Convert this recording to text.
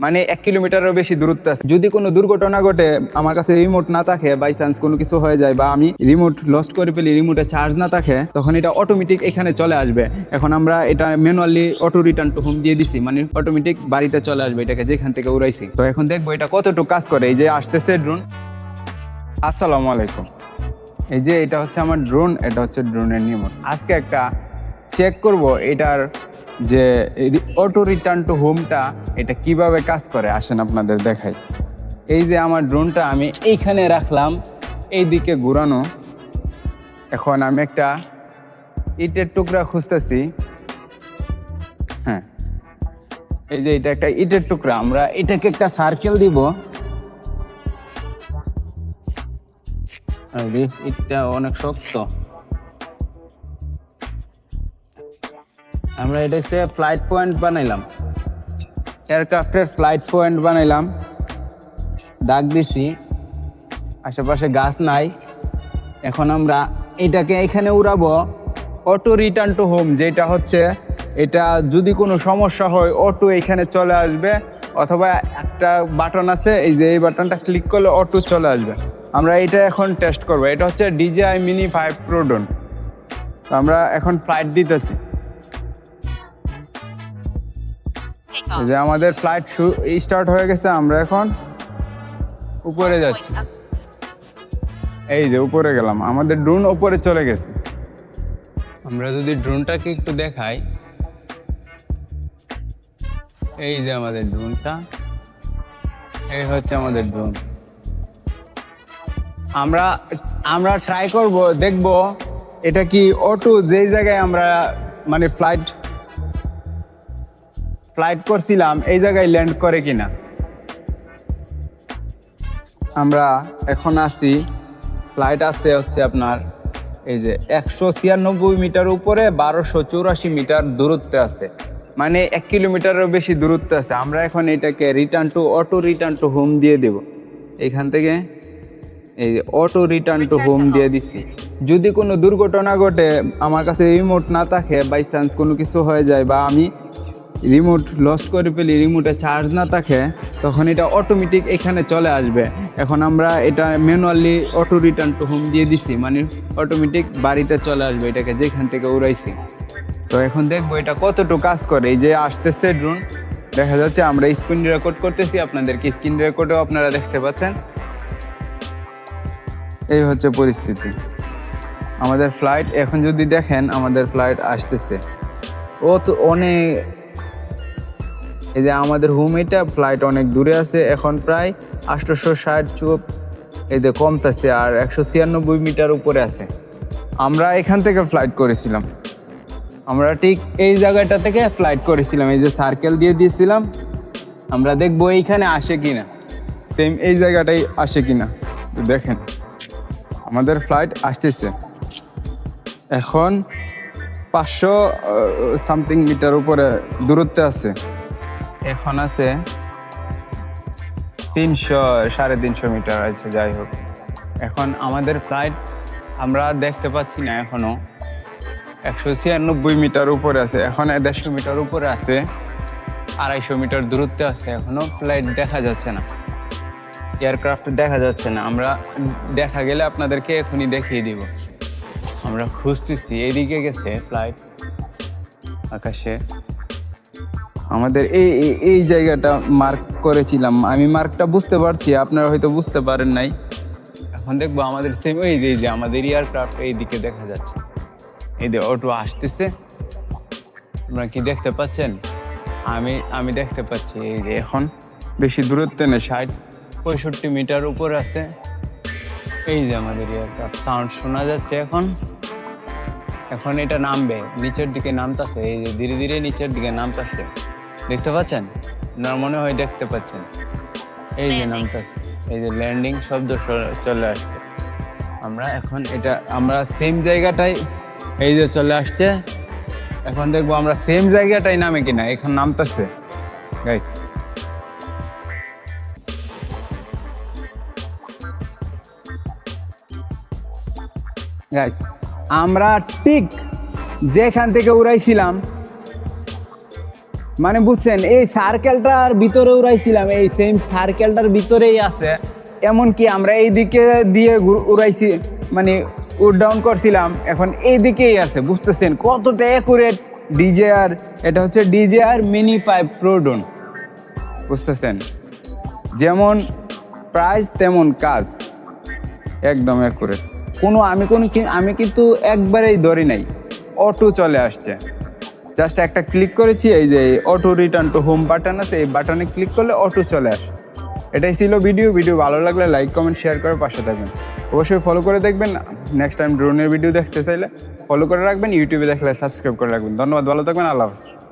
মানে এক কিলোমিটারেরও বেশি দূরত্ব আছে। যদি কোনো দুর্ঘটনা ঘটে, আমার কাছে রিমোট না থাকে বাই চান্স কোনো কিছু হয়ে যায় বা আমি রিমোট লস্ট করে ফেলি রিমোটে চার্জ না থাকে, তখন এটা অটোমেটিক এখানে চলে আসবে। এখন আমরা এটা manually auto return to home দিয়ে দিছি মানে অটোমেটিক বাড়িতে চলে আসবে এটাকে, যেখান থেকে উড়াইছি। তো এখন দেখব এটা কতটুকু কাজ করে। এই যে আসতেছে ড্রোন আসসালামু আলাইকুম। এই যে এটা হচ্ছে আমার ড্রোন এটা হচ্ছে ড্রোনের নিয়ম আজকে একটা চেক করব, এটার যে অটো রিটার্ন টু হোমটা এটা কীভাবে কাজ করে? আসেন আপনাদের দেখাই। এই যে আমার ড্রোনটা আমি এইখানে রাখলাম এই দিকে ঘুরানো। এখন আমি একটা ইটের টুকরা খুঁজতেছি। হ্যাঁ। এই যে এটা একটা ইটের টুকরা, আমরা এটাকে একটা সার্কেল দিব। ইটটা অনেক শক্ত। আমরা এটাকে ফ্লাইট পয়েন্ট বানাইলাম। এয়ারক্রাফটের ফ্লাইট পয়েন্ট বানাইলাম। ডাক দিছি। আশেপাশে গাছ নাই। এখন আমরা এটাকে এখানে উড়াবো। অটো রিটার্ন টু হোম যেটা হচ্ছে, এটা যদি কোনো সমস্যা হয় অটো এখানে চলে আসবে। অথবা একটা বাটন আছে, এই যে এই বাটনটা ক্লিক করলে অটো চলে আসবে। আমরা এটা এখন টেস্ট করব। এটা হচ্ছে ডিজিআই মিনি ফাইভ প্রোডন আমরা এখন ফ্লাইট দিতেছি। এই যে আমাদের ফ্লাইট স্টার্ট হয়ে গেছে আমরা এখন উপরে যাচ্ছি। এই যে উপরে গেলাম আমাদের ড্রোন উপরে চলে গেছে। আমরা যদি ড্রোনটাকে একটু দেখাই। এই যে আমাদের ড্রোনটা এই হচ্ছে আমাদের ড্রোন আমরা আমরা ট্রাই করব দেখব। এটা কি অটো যেই জায়গায় আমরা মানে ফ্লাইট ফ্লাইট করছিলাম এই জায়গায় ল্যান্ড করে কিনা? আমরা এখন আছি ফ্লাইট আছে হচ্ছে আপনার এই যে একশো ছিয়ানব্বই মিটার উপরে বারোশো চৌরাশি মিটার দূরত্বে আছে। মানে এক কিলোমিটারেরও বেশি দূরত্ব আছে। আমরা এখন এটাকে return to auto return to home দিয়ে দেব। এখান থেকে এই যে অটো রিটার্ন টু হোম দিয়ে দিচ্ছি যদি কোনো দুর্ঘটনা ঘটে আমার কাছে রিমোট না থাকে বাই চান্স কোনো কিছু হয়ে যায় বা আমি রিমোট লস্ট করে ফেলি রিমোটে চার্জ না থাকে, তখন এটা অটোমেটিক এখানে চলে আসবে। এখন আমরা এটা manually auto return to home দিয়ে দিছি মানে অটোমেটিক বাড়িতে চলে আসবে এটাকে, যেখান থেকে উড়াইছি। তো এখন দেখব এটা কতটুকু কাজ করে। এই যে আসতেছে ড্রোন দেখা যাচ্ছে আমরা স্ক্রিন রেকর্ড করতেছি, আপনাদেরকে স্ক্রিন রেকর্ডও আপনারা দেখতে পাচ্ছেন। এই হচ্ছে পরিস্থিতি। আমাদের ফ্লাইট এখন যদি দেখেন, আমাদের ফ্লাইট আসতেছে। ও তো অনেক এই যে আমাদের হোম এটা ফ্লাইট অনেক দূরে আছে, এখন প্রায় আটশোশো ষাট চুপ, এই যে কমতেছে আর একশো ছিয়ানব্বই মিটার উপরে আছে। আমরা এখান থেকে ফ্লাইট করেছিলাম। আমরা ঠিক এই জায়গাটা থেকে ফ্লাইট করেছিলাম, এই যে সার্কেল দিয়ে দিয়েছিলাম। আমরা দেখব এইখানে আসে কিনা। সেম এই জায়গাটাই আসে কিনা। তো দেখেন, আমাদের ফ্লাইট আসতেছে। এখন পাঁচশো সামথিং মিটার উপরে দূরত্বে আছে। এখন আছে তিনশো, সাড়ে তিনশো মিটার আছে, যাই হোক। এখন আমাদের ফ্লাইট আমরা দেখতে পাচ্ছি না এখনও। একশো ছিয়ানব্বই মিটার উপরে আছে, এখন দেড়শো মিটার উপরে আছে, আড়াইশো মিটার দূরত্বে আছে, এখনও ফ্লাইট দেখা যাচ্ছে না। এয়ারক্রাফট দেখা যাচ্ছে না, আমরা দেখা গেলে আপনাদেরকে এখনই দেখিয়ে দিব। আমরা খুঁজতেছি, এদিকে গেছে ফ্লাইট আকাশে। আমাদের এই, এই- জায়গাটা মার্ক করেছিলাম। আমি মার্কটা বুঝতে পারছি, আপনারা হয়তো বুঝতে পারেন নাই। এখন দেখব আমাদের সেম এই যে যে আমাদের এয়ারক্রাফট এই দিকে দেখা যাচ্ছে। এই যে অটো আসতেছে। আপনারা কি দেখতে পাচ্ছেন? আমি আমি দেখতে পাচ্ছি এই যে এখন বেশি দূরত্বে নেই, ষাট, পঁয়ষট্টি মিটার উপর আছে। এই যে আমাদের এয়ারক্রাফট সাউন্ড শোনা যাচ্ছে এখন। এখন এটা নামবে, নিচের দিকে নামতাছে, এই যে ধীরে ধীরে নিচের দিকে নামতাছে। দেখতে পাচ্ছেন? না মনে হয় দেখতে পাচ্ছেন। এই যে. নামতাছে। এই যে ল্যান্ডিং শব্দ চলে আসছে। আমরা এখন এটা আমরা সেম জায়গাটাই এই যে চলে আসছে। এখন দেখব আমরা সেম জায়গাটাই নামে কিনা। এখন নামতাছে। আমরা ঠিক যেখান থেকে উড়াইছিলাম মানে বুঝছেন, এই সার্কেলটার ভিতরে উড়াইছিলাম, এই সেম সার্কেলটার ভিতরেই আছে। এমনকি আমরা এই দিকে দিয়ে উড়াইছি মানে ডাউন করছিলাম, এখন এই দিকেই আছে, বুঝতেছেন? কতটা অ্যাকুরেট ডিজেআর এটা হচ্ছে ডিজেআর মিনি পাইপ প্রোডন বুঝতেছেন? যেমন প্রাইস তেমন কাজ, একদম অ্যাকুরেট কোনো, আমি কোনো আমি কিন্তু একবারেই ধরি নাই অটো চলে আসছে। জাস্ট একটা ক্লিক করেছি, এই যে auto return to home button আছে, এই বাটনে ক্লিক করলে অটো চলে আসে। এটাই ছিল ভিডিও ভিডিও ভালো লাগলে লাইক কমেন্ট শেয়ার করে পাশে থাকবেন। অবশ্যই ফলো করে দেখবেন নেক্সট টাইম ড্রোনের ভিডিও দেখতে চাইলে ফলো করে রাখবেন ইউটিউবে দেখলে সাবস্ক্রাইব করে রাখবেন। ধন্যবাদ, ভালো থাকবেন, আল্লাহ হাফিজ।